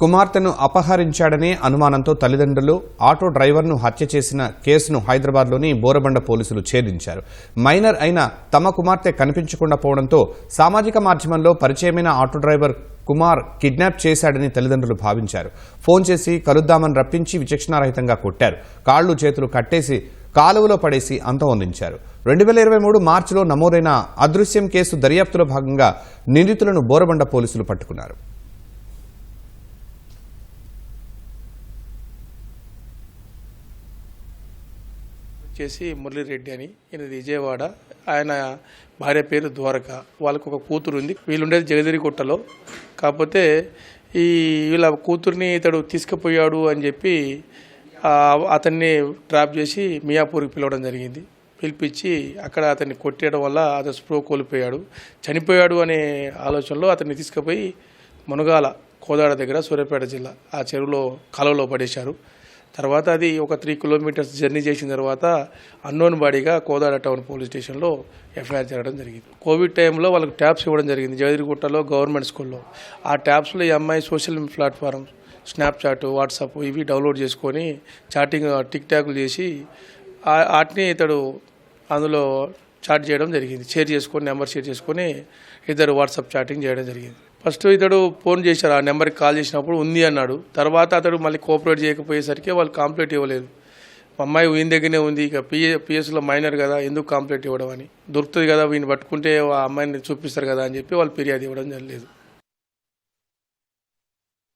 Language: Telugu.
కుమార్తెను అపహరించాడనే అనుమానంతో తల్లిదండ్రులు ఆటో డ్రైవర్ను హత్య చేసిన కేసును హైదరాబాద్లోని బోరబండ పోలీసులు ఛేదించారు. మైనర్ అయిన తమ కుమార్తె కనిపించకుండా పోవడంతో సామాజిక మాధ్యమంలో పరిచయమైన ఆటో డ్రైవర్ కుమార్ కిడ్నాప్ చేశాడని తల్లిదండ్రులు భావించారు. ఫోన్ చేసి కలుద్దామని రప్పించి విచక్షణారహితంగా కొట్టారు. కాళ్ళు చేతులు కట్టేసి కాలువలో పడేసి అంతం అందించారు. రెండు వేల ఇరవై మూడు మార్చిలో నమోదైన అదృశ్యం కేసు దర్యాప్తులో భాగంగా నిందితులను బోరబండ పోలీసులు పట్టుకున్నారు. వచ్చేసి మురళీరెడ్డి అని ఈయన విజయవాడ. ఆయన భార్య పేరు ద్వారక. వాళ్ళకు ఒక కూతురు ఉంది. వీళ్ళు ఉండేది జగదిరిగుట్టలో కాకపోతే ఈ వీళ్ళ కూతుర్ని ఇతడు తీసుకుపోయాడు అని చెప్పి అతన్ని ట్రాప్ చేసి మియాపూర్కి పిలవడం జరిగింది. పిలిపించి అక్కడ అతన్ని కొట్టేయడం వల్ల అతను స్ప్రో కోల్పోయాడు. చనిపోయాడు అనే ఆలోచనలో అతన్ని తీసుకుపోయి మునగాల కోదాడ దగ్గర సూర్యాపేట జిల్లా ఆ చెరువులో కాలువలో పడేశారు. తర్వాత అది ఒక త్రీ కిలోమీటర్స్ జర్నీ చేసిన తర్వాత అన్నోన్ బాడీగా కోదాడ టౌన్ పోలీస్ స్టేషన్లో ఎఫ్ఐఆర్ జరగడం జరిగింది. కోవిడ్ టైంలో వాళ్ళకి ట్యాబ్స్ ఇవ్వడం జరిగింది. జగదిరిగుట్టలో గవర్నమెంట్ స్కూల్లో ఆ ట్యాబ్స్లో ఈ అమ్మాయి సోషల్ ప్లాట్ఫామ్ స్నాప్చాట్ వాట్సాప్ ఇవి డౌన్లోడ్ చేసుకొని చాటింగ్ టిక్ టాక్లు చేసి వాటిని ఇతడు అందులో చాట్ చేయడం జరిగింది. షేర్ చేసుకొని నెంబర్ షేర్ చేసుకొని ఇద్దరు వాట్సాప్ చాటింగ్ చేయడం జరిగింది. ఫస్ట్ ఇతడు ఫోన్ చేశారు ఆ నెంబర్కి కాల్ చేసినప్పుడు ఉంది అన్నాడు. తర్వాత అతడు మళ్ళీ కోఆపరేట్ చేయకపోయేసరికి వాళ్ళు కాంప్లీట్ ఇవ్వలేదు. మా అమ్మాయి వీని దగ్గరనే ఉంది ఇక పిఏ పిఎస్లో మైనర్ కదా ఎందుకు కాంప్లీట్ ఇవ్వడం అని. దొరుకుతుంది కదా వీని పట్టుకుంటే ఆ అమ్మాయిని చూపిస్తారు కదా అని చెప్పి వాళ్ళు ఫిర్యాదు ఇవ్వడం జరగలేదు.